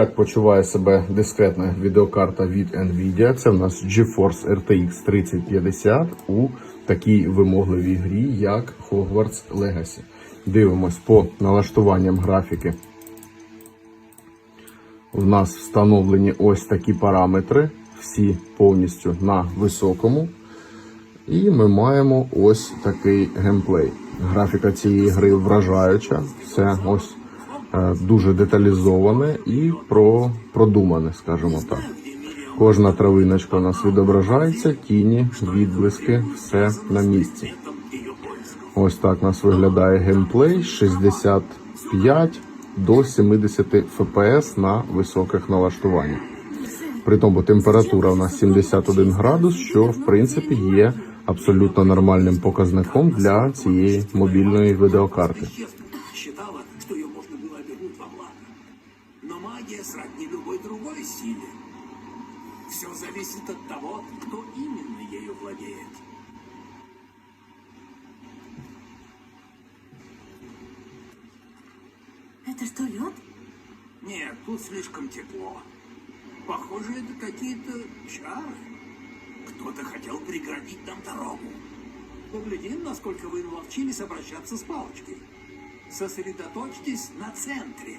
Як почуває себе дискретна відеокарта від Nvidia. Це в нас GeForce RTX 3050 у такій вимогливій грі, як Hogwarts Legacy. Дивимось по налаштуванням графіки. У нас встановлені ось такі параметри, всі повністю на високому. І ми маємо ось такий геймплей. Графіка цієї гри вражаюча. Все ось дуже деталізоване і про, продумане, скажімо так. Кожна травиночка у нас відображається, тіні, відблиски, все на місці. Ось так у нас виглядає геймплей 65 до 70 FPS на високих налаштуваннях. При тому температура у нас 71 градус, що в принципі є абсолютно нормальним показником для цієї мобільної відеокарти. Что ее можно было обернуть во благо. Но магия сродни любой другой силе. Все зависит от того, кто именно ею владеет. Это что, лед? Нет, тут слишком тепло. Похоже, это какие-то чары. Кто-то хотел преградить нам дорогу. Поглядим, насколько вы наловчились обращаться с палочкой. Сосредоточьтесь на центре.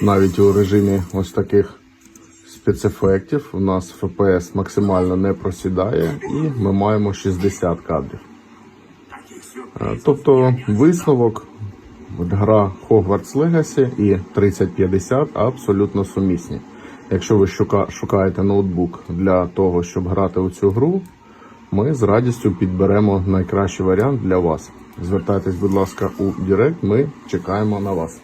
Навіть у режимі ось таких спецефектів у нас FPS максимально не просідає, і ми маємо 60 кадрів. Е, Тобто висновок гра Hogwarts Legacy і 3050 абсолютно сумісні. Якщо ви шукаєте ноутбук для того, щоб грати у цю гру, ми з радістю підберемо найкращий варіант для вас. Звертайтесь, будь ласка, у Директ, ми чекаємо на вас.